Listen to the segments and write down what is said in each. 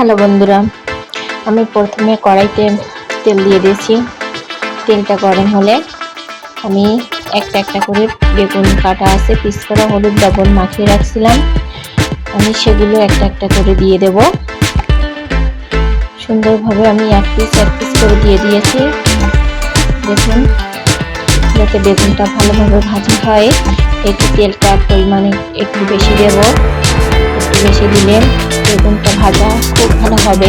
Hello বন্ধুরা, আমি প্রথমে কড়াইতে তেল দিয়ে দিয়েছি। তেলটা গরম হলে আমি একটা একটা করে বেগুন কাটা আছে, পিস করা হলুদ, লবণ মাখিয়ে রাখছিলাম। আমি সেগুলো একটা একটা করে দিয়ে দেব। সুন্দরভাবে আমি এক পিস এক পিস করে দিয়ে দিয়েছি। দেখুন, যাতে বেগুনটা ভালোভাবে ভাজি হয় একটু তেলটা পরিমাণে একটু বেশি দেব। বেশি দিলে বেগুনটা ভাজা খুব ভালো হবে।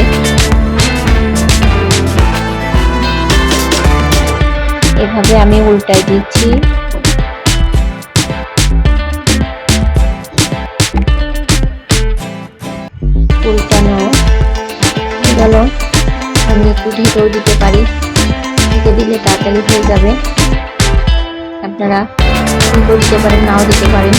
এভাবে আমি উল্টাই দিচ্ছি। উল্টানো গেল। আমি একটু ঢেকেও দিতে পারি। ঢেকে দিলে তাড়াতাড়ি হয়ে যাবে। আপনারা দিতে পারেন নাও দিতে পারেন।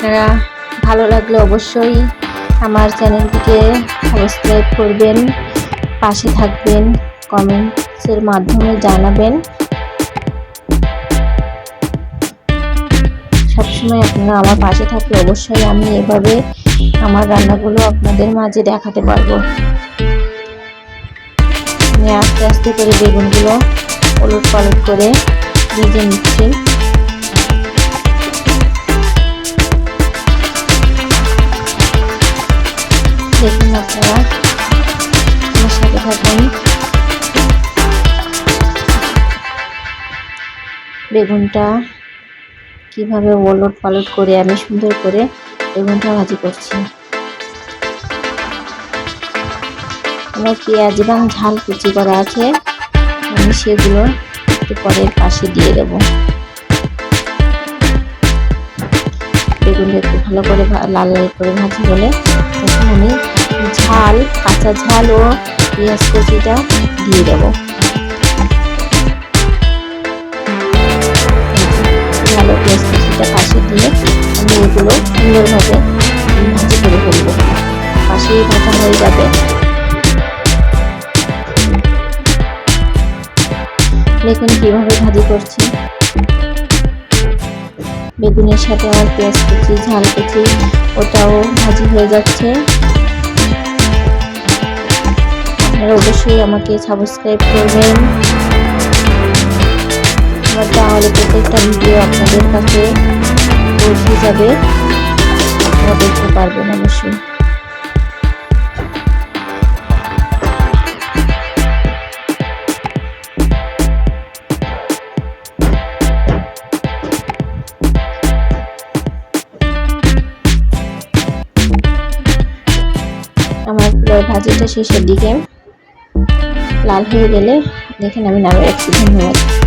আপনারা ভালো লাগলে অবশ্যই আমার চ্যানেলটিকে সাবস্ক্রাইব করবেন, পাশে থাকবেন, কমেন্টসের মাধ্যমে জানাবেন। সবসময় আপনারা আমার পাশে থাকলে অবশ্যই আমি এভাবে আমার রান্নাগুলো আপনাদের মাঝে দেখাতে পারব। আমি আস্তে আস্তে করে বেগুনগুলো ওলট পালট করে ভেজে নিচ্ছি। বেগুনটা কীভাবে ওলট পালট করে আমি সুন্দর করে বেগুনটা ভাজি করছি। আমার পেঁয়াজ এবং ঝাল কুচি করা আছে। আমি সেগুলো একটু পরের পাশে দিয়ে দেবো। বেগুনটা একটু ভালো করে লাল লাল করে ভাজি হলে তখন আমি ঝাল, কাঁচা ঝাল ও পেঁয়াজ কচিটা দিয়ে দেব। ভালো পেঁয়াজ কুচিটা পাশে দিয়ে আমি এগুলো সুন্দরভাবে ভাজি করে ফেলব। পাশেই ভাজা হয়ে যাবে। দেখুন কীভাবে ভাজি করছি। বেগুনের সাথে আমার পেঁয়াজ কুচি, ঝাল কুচি, ওটাও ভাজি হয়ে যাচ্ছে। আপনারা অবশ্যই আমাকে সাবস্ক্রাইব করবেন। তাহলে প্রত্যেকটা ভিডিও আপনাদের কাছে পৌঁছে যাবে। আপনারা দেখতে পারবেন অবশ্যই। আমার ভাজিটা শেষের দিকে। লাল হয়ে গেলে দেখেন আমি নামিয়ে রাখছি ধন্যবাদ